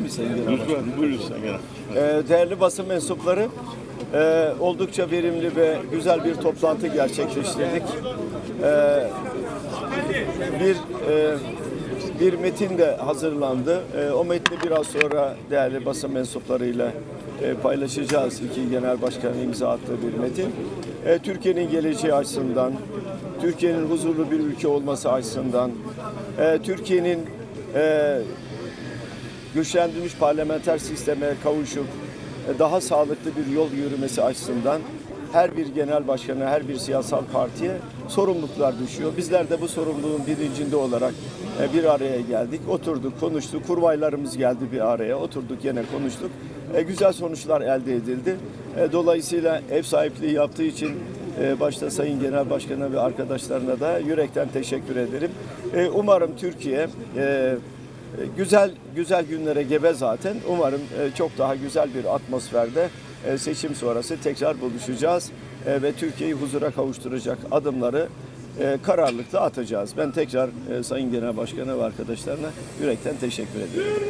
mi Sayın Genel Başkanım? Lütfen buyurun Sayın Genel. Ee, değerli basın mensupları, e, oldukça verimli ve güzel bir toplantı gerçekleştirdik. Ee, bir e, bir metin de hazırlandı. E, o metni biraz sonra değerli basın mensuplarıyla e, paylaşacağız. İki genel başkanın imza attığı bir metin. E, Türkiye'nin geleceği açısından, Türkiye'nin huzurlu bir ülke olması açısından, e, Türkiye'nin e, güçlendirilmiş parlamenter sisteme kavuşup e, daha sağlıklı bir yol yürümesi açısından her bir genel başkana, her bir siyasal partiye sorumluluklar düşüyor. Bizler de bu sorumluluğun bilincinde olarak e, bir araya geldik, oturduk, konuştuk, kurvaylarımız geldi bir araya, oturduk yine konuştuk. E, Güzel sonuçlar elde edildi. Dolayısıyla ev sahipliği yaptığı için başta Sayın Genel Başkan'a ve arkadaşlarına da yürekten teşekkür ederim. Umarım Türkiye Güzel güzel günlere gebe zaten. Umarım e, çok daha güzel bir atmosferde e, seçim sonrası tekrar buluşacağız E, ve Türkiye'yi huzura kavuşturacak adımları e, kararlılıkla atacağız. Ben tekrar e, Sayın Genel Başkan'a ve arkadaşlarına yürekten teşekkür ediyorum.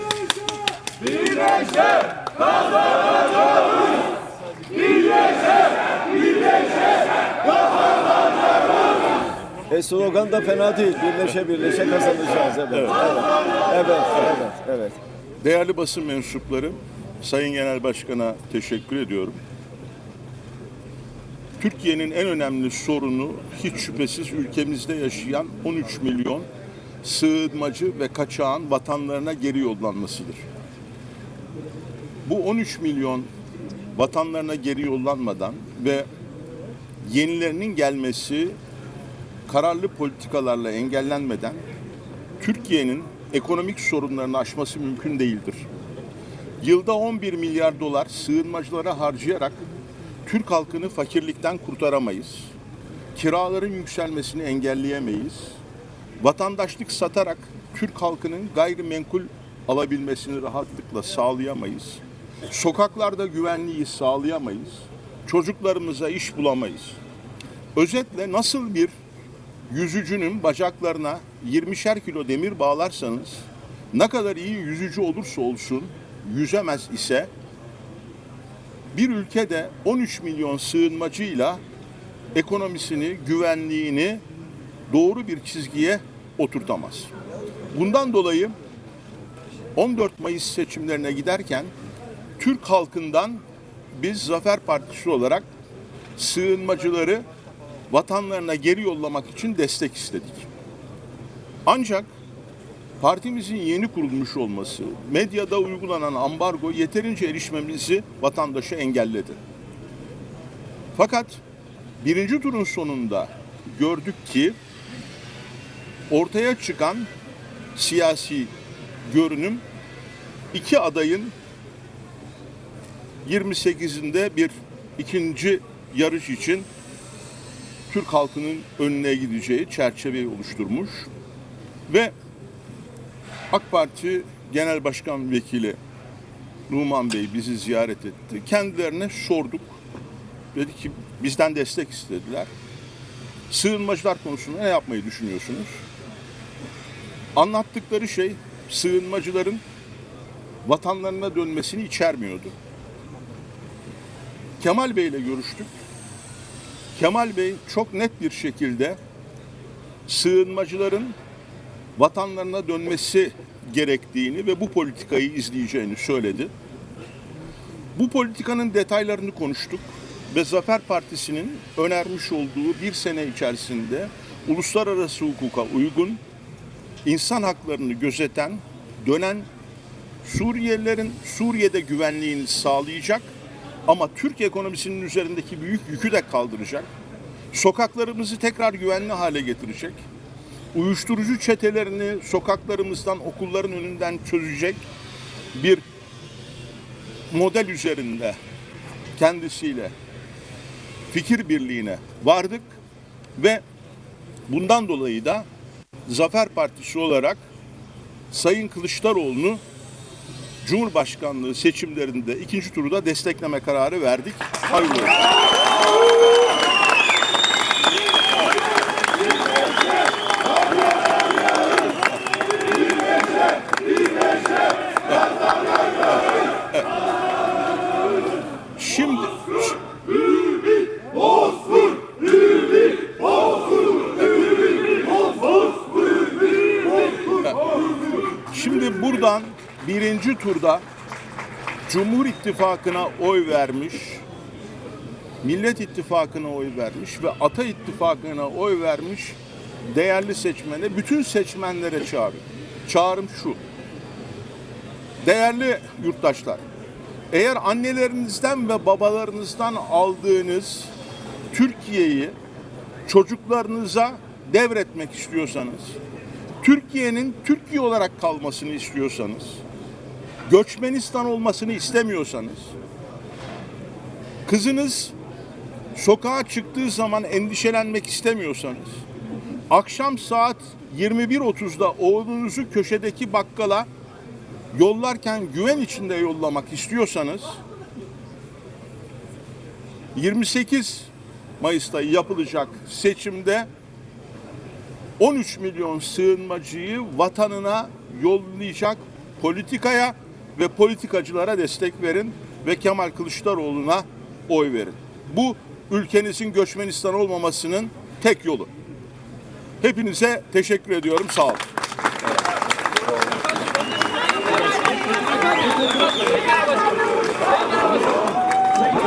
E, slogan da fena değil. Birleşe birleşe kazanacağız. Evet. Evet. Evet. Evet. evet. Değerli basın mensupları, Sayın Genel Başkan'a teşekkür ediyorum. Türkiye'nin en önemli sorunu hiç şüphesiz ülkemizde yaşayan 13 milyon sığınmacı ve kaçağın vatanlarına geri yollanmasıdır. Bu 13 milyon vatanlarına geri yollanmadan ve yenilerinin gelmesi kararlı politikalarla engellenmeden Türkiye'nin ekonomik sorunlarını aşması mümkün değildir. Yılda 11 milyar dolar sığınmacılara harcayarak Türk halkını fakirlikten kurtaramayız. Kiraların yükselmesini engelleyemeyiz. Vatandaşlık satarak Türk halkının gayrimenkul alabilmesini rahatlıkla sağlayamayız. Sokaklarda güvenliği sağlayamayız. Çocuklarımıza iş bulamayız. Özetle nasıl bir yüzücünün bacaklarına 20'şer kilo demir bağlarsanız ne kadar iyi yüzücü olursa olsun yüzemez ise bir ülkede 13 milyon sığınmacıyla ekonomisini, güvenliğini doğru bir çizgiye oturtamaz. Bundan dolayı 14 Mayıs seçimlerine giderken Türk halkından biz Zafer Partisi olarak sığınmacıları vatanlarına geri yollamak için destek istedik. Ancak partimizin yeni kurulmuş olması, medyada uygulanan ambargo yeterince erişmemizi vatandaşa engelledi. Fakat birinci turun sonunda gördük ki ortaya çıkan siyasi görünüm iki adayın 28'inde bir ikinci yarış için Türk halkının önüne gideceği çerçeveyi oluşturmuş ve AK Parti Genel Başkan Vekili Numan Bey bizi ziyaret etti. Kendilerine sorduk. Dedi ki bizden destek istediler. Sığınmacılar konusunda ne yapmayı düşünüyorsunuz? Anlattıkları şey sığınmacıların vatanlarına dönmesini içermiyordu. Kemal Bey ile görüştük. Kemal Bey çok net bir şekilde sığınmacıların vatanlarına dönmesi gerektiğini ve bu politikayı izleyeceğini söyledi. Bu politikanın detaylarını konuştuk ve Zafer Partisi'nin önermiş olduğu bir sene içerisinde uluslararası hukuka uygun, insan haklarını gözeten, dönen Suriyelilerin Suriye'de güvenliğini sağlayacak ama Türk ekonomisinin üzerindeki büyük yükü de kaldıracak. Sokaklarımızı tekrar güvenli hale getirecek. Uyuşturucu çetelerini sokaklarımızdan, okulların önünden çözecek bir model üzerinde kendisiyle fikir birliğine vardık ve bundan dolayı da Zafer Partisi olarak Sayın Kılıçdaroğlu'nu Cumhurbaşkanlığı seçimlerinde ikinci turda destekleme kararı verdik. Hayırlı olsun. Birinci turda Cumhur İttifakı'na oy vermiş, Millet İttifakı'na oy vermiş ve Ata İttifakı'na oy vermiş değerli seçmene, bütün seçmenlere çağrım. Çağrım şu. Değerli yurttaşlar, eğer annelerinizden ve babalarınızdan aldığınız Türkiye'yi çocuklarınıza devretmek istiyorsanız, Türkiye'nin Türkiye olarak kalmasını istiyorsanız, Göçmenistan olmasını istemiyorsanız, kızınız sokağa çıktığı zaman endişelenmek istemiyorsanız, akşam saat 21.30'da oğlunuzu köşedeki bakkala yollarken güven içinde yollamak istiyorsanız 28 Mayıs'ta yapılacak seçimde 13 milyon sığınmacıyı vatanına yollayacak politikaya ve politikacılara destek verin ve Kemal Kılıçdaroğlu'na oy verin. Bu ülkenizin göçmenistan olmamasının tek yolu. Hepinize teşekkür ediyorum. Sağ olun.